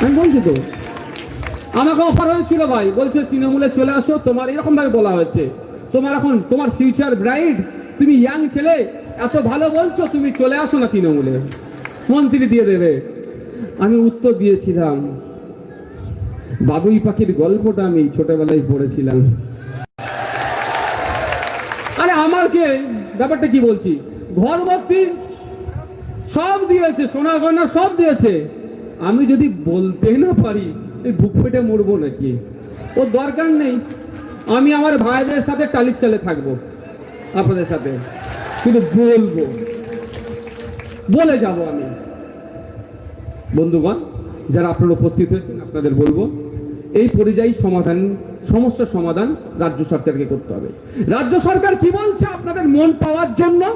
আমি বলছি তো। আমাকে অফার হয়েছিল ভাই। বলছে, তৃণমূলে চলে আসো। তোমার এরকম ভাবে বলা হয়েছে। তোমার এখন, তোমার ফিউচার ব্রাইট তুমি ইয়াং ছেলে, এত ভালো বলছো, তুমি চলে আসো না তৃণমূলে। মন্ত্রী দিয়ে দেবে। আমি উত্তর দিয়েছিলাম। বাবুই পাখির গল্পটা আমি ছোটবেলায় পড়েছিলাম। আরে, আমাকে, ব্যাপারটা কি বলছি? ঘর ভর্তি সব দিয়েছে, সোনা গয়না সব দিয়েছে। আমি যদি বলতে না পারি, এই বুক ফেটে মরবো নাকি? ওর দরকার নেই। আমি আমার ভাইদের সাথে টালির চালে থাকব, আপনাদের সাথে। কিন্তু বলব, বলে যাব আমি। বন্ধুগণ, যারা আপনারা উপস্থিত হয়েছেন, আপনাদের বলব, এই পরিযায়ী সমাধান সমস্যার সমাধান রাজ্য সরকারকে করতে হবে। রাজ্য সরকার কি বলছে আপনাদের মন পাওয়ার জন্য?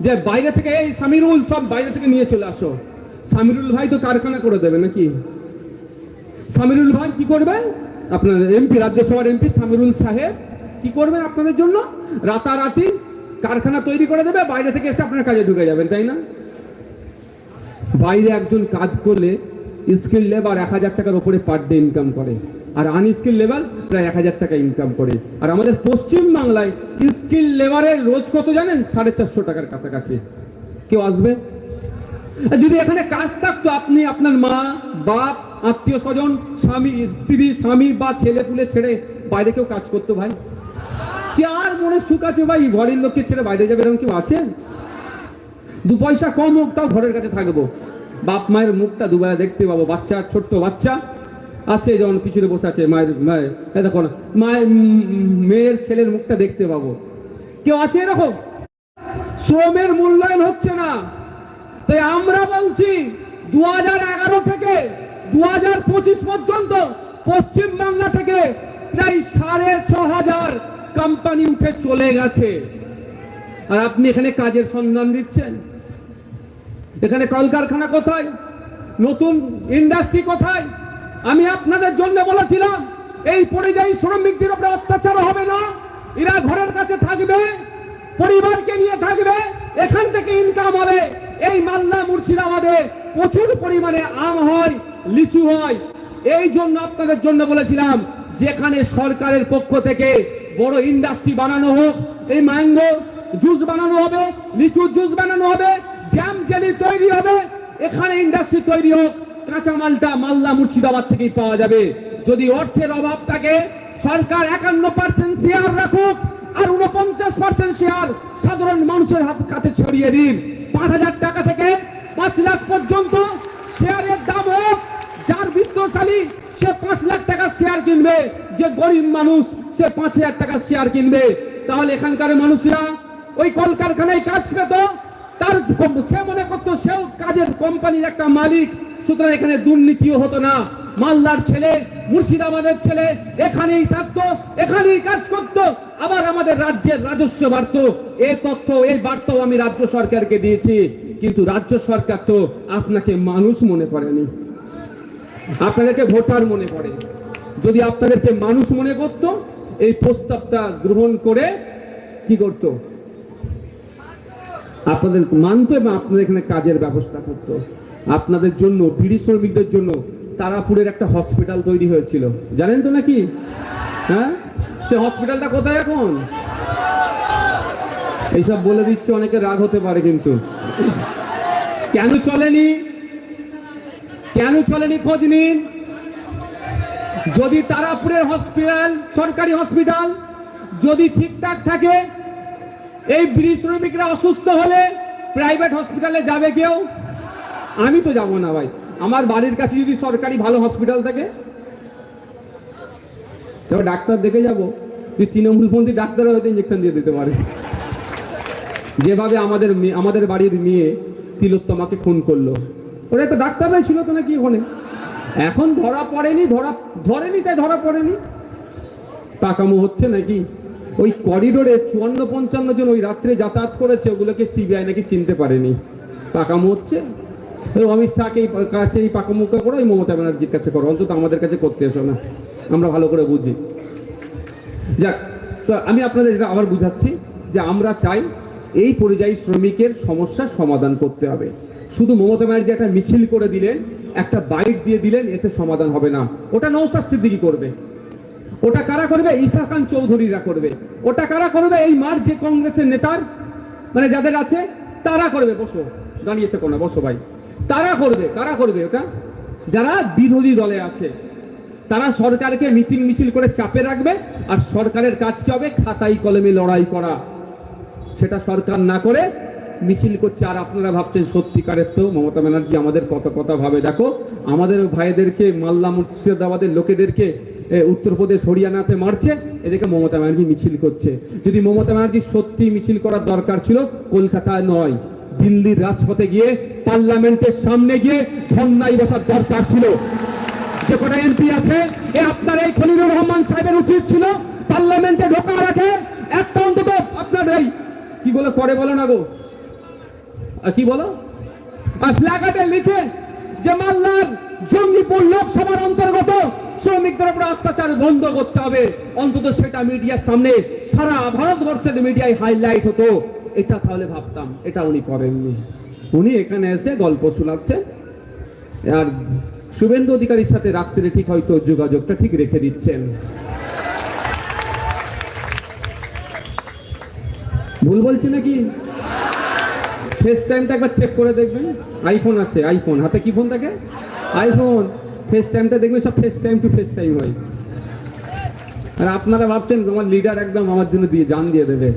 যে বাইরে থেকে, এই সামিরুল সব বাইরে থেকে নিয়ে চলে আসো। সামিরুল ভাই তো কারখানা করে দেবে নাকি? সামিরুল ভাই কি করবে? আপনার এমপি, রাজ্যসভার এমপি সামিরুল সাহেব কি করবেন আপনাদের জন্য? রাতারাতি কারখানা তৈরি করে দেবে, বাইরে থেকে এসে আপনার কাজে ঢুকে যাবেন, তাই না? বাইরে একজন কাজ করলে স্কিল লেবার এক হাজার টাকার উপরে পার ডে ইনকাম করে, আর আনস্কিল লেবার প্রায় এক হাজার টাকা ইনকাম করে। আর আমাদের পশ্চিম বাংলায় স্কিল লেবারের রোজ কত জানেন? সাড়ে চারশো টাকার কাছাকাছি। কেউ আসবে? যদি এখানে কাজ থাকতো, আপনি আপনার মা, বাপ, আত্মীয় স্বজন, স্বামী, স্ত্রী, স্বামী বা ছেলে পুলে ছেড়ে বাইরে কেউ কাজ করতো ভাই? কি আর মনে সুখ আছে ভাই? ঘরের লোককে ছেড়ে বাইরে যাবে এরকম কেউ আছে দু পয়সা কম হোক, তাও ঘরের কাছে থাকব। বাপ মায়ের মুখটা দুবেলা দেখতে পাবো, বাচ্চা, ছোট্ট বাচ্চা। আছে যেমন পিছনে বসে আছে মায়ের মায়ের দেখো না মায়ের মেয়ের ছেলের মুখটা দেখতে পাবো। কেউ আছে এরকম? শ্রমের মূল্যায়ন হচ্ছে না। তাই আমরা বলছি দু হাজার এগারো থেকে দু হাজার পঁচিশ পর্যন্ত পশ্চিম বাংলা থেকে প্রায় সাড়ে ছ হাজার কোম্পানি উঠে চলে গেছে। আর আপনি এখানে কাজের সন্ধান দিচ্ছেন? এখানে কলকারখানা কোথায়? নতুন ইন্ডাস্ট্রি কোথায়? আমি আপনাদের জন্য বলেছিলাম, এই পরিযায়ী শ্রমিকদের উপরে অত্যাচার হবে না, এরা ঘরের কাছে থাকবে, পরিবারকে নিয়ে থাকবে, এখান থেকে ইনকাম হবে। এই মালদা মুর্শিদাবাদে প্রচুর পরিমাণে আম হয়, লিচু হয়। এই জন্য আপনাদের জন্য বলেছিলাম, যেখানে সরকারের পক্ষ থেকে বড় ইন্ডাস্ট্রি বানানো হোক, এই ম্যাঙ্গো জুস বানানো হবে, লিচুর জুস বানানো হবে, জ্যাম জেলি তৈরি হবে, এখানে ইন্ডাস্ট্রি তৈরি হোক কাঁচামালটা মালদা মুর্শিদাবাদ থেকেই পাওয়া যাবে। যদি অর্থের অভাব থাকে, সরকার একান্ন পার্সেন্ট শেয়ার রাখুক, আর উনপঞ্চাশ পার্সেন্ট শেয়ার সাধারণ মানুষের হাত কাছে ছড়িয়ে দিন। পাঁচ হাজার টাকা থেকে পাঁচ লাখ পর্যন্ত শেয়ারের দাম হোক, যার বিত্তশালী, সে পাঁচ লাখ টাকা শেয়ার কিনবে। যে গরিব মানুষ, সে পাঁচ হাজার টাকা শেয়ার কিনবে। তাহলে এখানকার মানুষরা ওই কলকারখানায় কাজ পেত, তার সে মনে করতো সেও কাজের কোম্পানির একটা মালিক, সুতরাং এখানে দুর্নীতিও হতো না। মালদার ছেলে মুর্শিদাবাদের ছেলে এখানেই থাকতো, এখানেই কাজ করতো। আবার আমাদের রাজ্যের রাজস্ব বাড়তো। এই তথ্য এই বার্তাও আমি রাজ্য সরকারকে দিয়েছি। কিন্তু রাজ্য সরকার তো আপনাকে মানুষ মনে করেনি। আপনাদেরকে ভোটার মনে করে। যদি আপনাদেরকে মানুষ মনে করত, এই প্রস্তাবটা গ্রহণ করে কি করত? আপনাদের মানতো এবং আপনাদের এখানে কাজের ব্যবস্থা করত। আপনাদের জন্য বিড়ি শ্রমিকদের জন্য তারাপুরের একটা হসপিটাল তৈরি হয়েছিল। জানেন তো নাকি? হ্যাঁ? সে হসপিটালটা কোথায় এখন? এইসব বলে দিচ্ছে, অনেকে রাগ হতে পারে কিন্তু। কেন চলেনি? কেন চলেনি খোঁজ নিন? যদি তারাপুরের হসপিটাল সরকারি হসপিটাল যদি ঠিকঠাক থাকে, এই বিড়ি শ্রমিকরা অসুস্থ হলে প্রাইভেট হসপিটালে যাবে কেউ? আমি তো যাব না ভাই। আমার বাড়ির কাছে যদি সরকারি ভালো হসপিটাল থাকে, তবে ডাক্তার দেখে যাব। যে তৃণমূলপন্থী ডাক্তারও হয়তো ইঞ্জেকশন দিয়ে দিতে পারে। যেভাবে আমাদের আমাদের বাড়ির মেয়ে তিলোত্তমাকে খুন করল। ওরা তো ডাক্তাররাই ছিল তো নাকি ওখানে? এখন ধরা পড়েনি, ধরা, ধরেনি তাই ধরা পড়েনি। পাকামো হচ্ছে নাকি? ওই করিডোরে চুয়ান্ন পঞ্চান্ন জন ওই রাত্রে যাতায়াত করেছে, ওগুলোকে সিবিআই নাকি চিনতে পারেনি। পাকামো হচ্ছে? অমিত শাহকে কাছে এই পাকামুখা করো এই মমতা ব্যানার্জির কাছে করো। অন্তত আমাদের কাছে করতে এসো না। আমরা ভালো করে বুঝি। যাক, তো আমি আপনাদের এটা আবার বুঝাচ্ছি যে আমরা চাই এই পরিযায়ী শ্রমিকের সমস্যার সমাধান করতে হবে। শুধু মমতা ব্যানার্জি একটা মিছিল করে দিলেন, একটা বাইট দিয়ে দিলেন, এতে সমাধান হবে না। ওটা নৌসাদ সিদ্দিকি করবে। ওটা কারা করবে? ঈশা খান চৌধুরীরা করবে। ওটা কারা করবে? এই মার যে কংগ্রেসের নেতার মানে যাদের আছে, তারা করবে। বসো। দাঁড়িয়ে থেকো না, বসো ভাই। তারা করবে কারা করবে ওটা। যারা বিরোধী দলে আছে, তারা সরকারকে মিটিং মিছিল করে চাপে রাখবে আর সরকারের কাজ কি হবে? খাতাই কলমে লড়াই করা। সেটা সরকার না করে মিছিল করছে। আর আপনারা ভাবছেন, সত্যিকারের তো মমতা ব্যানার্জি আমাদের কত কথা ভাবে। দেখো, আমাদের ভাইদেরকে মাল্লা মুর্শিদাবাদের লোকেদেরকে উত্তরপ্রদেশ, হরিয়ানাতে মারছে। এদেরকে মমতা ব্যানার্জি মিছিল করছে। যদি মমতা ব্যানার্জি সত্যি মিছিল করার দরকার ছিল, কলকাতায় নয়। দিল্লির রাজপথে গিয়ে পার্লামেন্টের সামনে গিয়ে ধর্নায় বসার দরকার ছিল। যে কটা এমপি আছে, এ আপনার এই খলিলুর রহমান সাহেবের উচিত ছিল পার্লামেন্টে ঢোকা রাখে একটা অন্তত আপনার এই, কি বলে করে বলো না গো। কি বলো? আর ফ্ল্যাগার্ডে লিখে যে মাল্লার জঙ্গিপুর লোকসভার অন্তর্গত শ্রমিকদের উপর অত্যাচার বন্ধ করতে হবে। অন্তত সেটা মিডিয়ার সামনে সারা ভারতবর্ষের মিডিয়ায় হাইলাইট হতো। এটা তাহলে ভাবতাম, এটা উনি করেননি। উনি এখানে এসে গল্প শোনাচ্ছেন। আর শুভেন্দু অধিকারীর সাথে রাত্রে ঠিক হয়তো যোগাযোগটা ঠিক রেখে দিচ্ছেন। ভুল বলছি নাকি? ফেস টাইমটা একবার চেক করে দেখবেন। আইফোন আছে আইফোন হাতে কি ফোন থাকে? আইফোন ফেস টাইমটা দেখবেন, সব face time to face time হয়। আর আপনারা ভাবছেন তোমার লিডার একদম আমার জন্য দিয়ে, জান দিয়ে দেবে।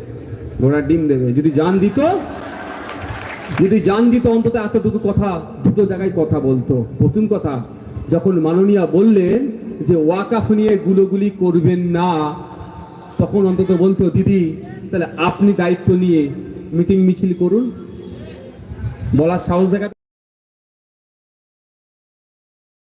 ঘোড়ার ডিম দেবে। যদি জান দিত, যদি জান দিত, অন্তত এতটুকু কথা দুটো জায়গায় কথা বলতো। প্রথম কথা, যখন মাননীয়া বললেন যে ওয়াকাফ নিয়ে গুলোগুলি করবেন না, তখন অন্তত বলতো, দিদি, তাহলে আপনি দায়িত্ব নিয়ে মিটিং মিছিল করুন। বলার সাহস দেখা